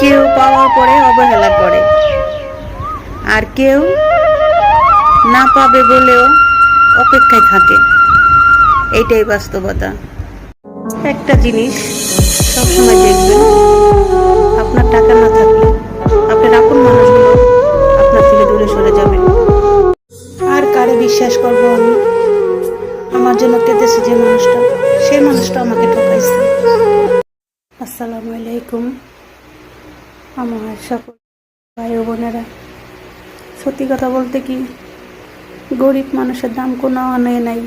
কেউ পাওয়ার পরে অবহেলা করে। আর কেউ না পাবে বলেও অপেক্ষায় থাকে। এইটাই বাস্তবতা। একটা জিনিস সবসময় দেখবেন, আপনার টাকা না থাকলে আপনার আপন মানুষগুলো আপনার থেকে দূরে সরে যাবে। আর কারে বিশ্বাস করব আমি? আমার জন্য কেঁদেছে যে মানুষটা সেই মানুষটা আমাকে ঠকাইছে। আসসালামু আলাইকুম। আমার সকল ভাই ও বোনেরা, সত্যি কথা বলতে কি, গরিব মানুষের দাম কোনো নেই নাই।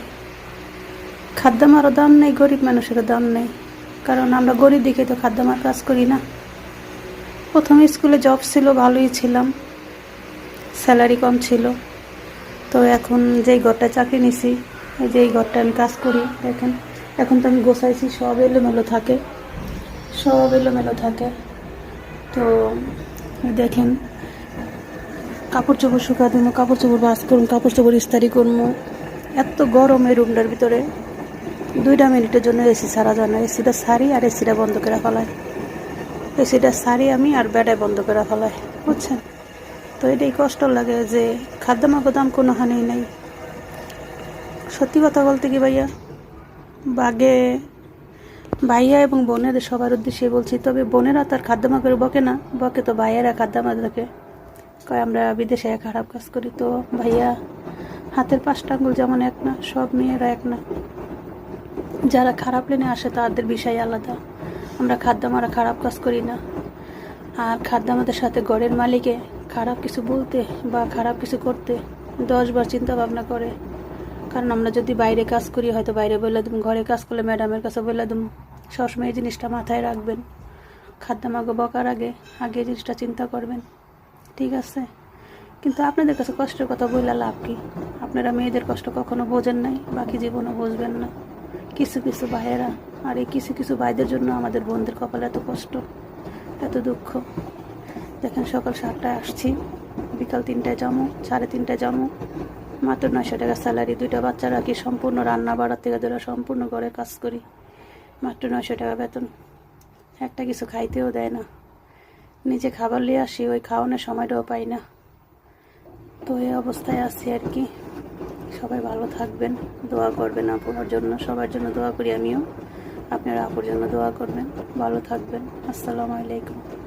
খাদ্যামারও দাম নেই, গরিব মানুষেরও দাম নেই। কারণ আমরা গরিব দেখে তো খাদ্যামার কাজ করি না। প্রথমে স্কুলে জব ছিল, ভালোই ছিলাম। স্যালারি কম ছিল। তো এখন যেই ঘরটা চাকরি নিছি, এই যে এই ঘরটা আমি কাজ করি, দেখেন, এখন তো আমি গোছাইছি, সব এলোমেলো থাকে। সব এলোমেলো থাকে। তো দেখেন কাপড় চোপড় শুকা দিব কাপড় চোপড় বাস করুন কাপড় চোপড় ইস্তারি করব এত গরম রুমটার ভিতরে দুইটা মিনিটের জন্য এসি ছাড়া যায় না। এসিটা সারি আর এসিটা বন্ধ করে ফেলায়। এসিটা সারি আমি আর বেডায় বন্ধ করে ফেলায়, বুঝছেন? তো এটাই কষ্ট লাগে যে খাদ্যমাগ্য দাম কোনো হানি নেই। সত্যি কথা বলতে কি ভাইয়া? বাগে ভাইয়া এবং বোনেদের সবার উদ্দেশ্যে বলছি, তবে বোনেরা তার খাদ্যমাগের বকে না, বকে তো ভাইয়েরা খাদ্যমাগকে। কয়, আমরা বিদেশে খারাপ কাজ করি তো, ভাইয়া, হাতের পাঁচটা আঙ্গুল যেমন এক না, সব মেয়েরা এক না। যারা খারাপ লেনে আসে তাদের বিষয় আলাদা। আমরা খাদ্যামারা খারাপ কাজ করি না। আর খাদ্যামাদের সাথে ঘরের মালিকে খারাপ কিছু বলতে বা খারাপ কিছু করতে দশবার চিন্তা ভাবনা করে। কারণ আমরা যদি বাইরে কাজ করি, হয়তো বাইরে বলে দেবো, ঘরে কাজ করলে ম্যাডামের কাছে বলে দেবো। সবসময় এই জিনিসটা মাথায় রাখবেন। খাদ্যামাগো বকার আগে আগে এই জিনিসটা চিন্তা করবেন। ঠিক আছে? কিন্তু আপনাদের কাছে কষ্টের কথা বললে লাভ কি? আপনারা মেয়েদের কষ্ট কখনো বোঝেন নাই, বাকি জীবনও বুঝবেন না। কিছু কিছু ভাইয়েরা, আর এই কিছু কিছু ভাইদের জন্য আমাদের বোনদের কপালে এত কষ্ট, এত দুঃখ। দেখেন, সকাল সাতটায় আসছি, বিকাল তিনটায় যাব, সাড়ে তিনটায় যাব। মাত্র নয়শো টাকা স্যালারি, দুইটা বাচ্চারা কি সম্পূর্ণ রান্না বাড়ার থেকে ধরে সম্পূর্ণ করে কাজ করি। মাত্র নয়শো টাকা বেতন। একটা কিছু খাইতেও দেয় না। নিজে খাবার নিয়ে আসি, ওই খাওয়ানোর সময়টাও পাই না। তো এই অবস্থায় আছি আর কি। সবাই ভালো থাকবেন, দোয়া করবেন আপনার জন্য, সবার জন্য দোয়া করি আমিও। আপনারা আপুর জন্য দোয়া করবেন। ভালো থাকবেন। আসসালামু আলাইকুম।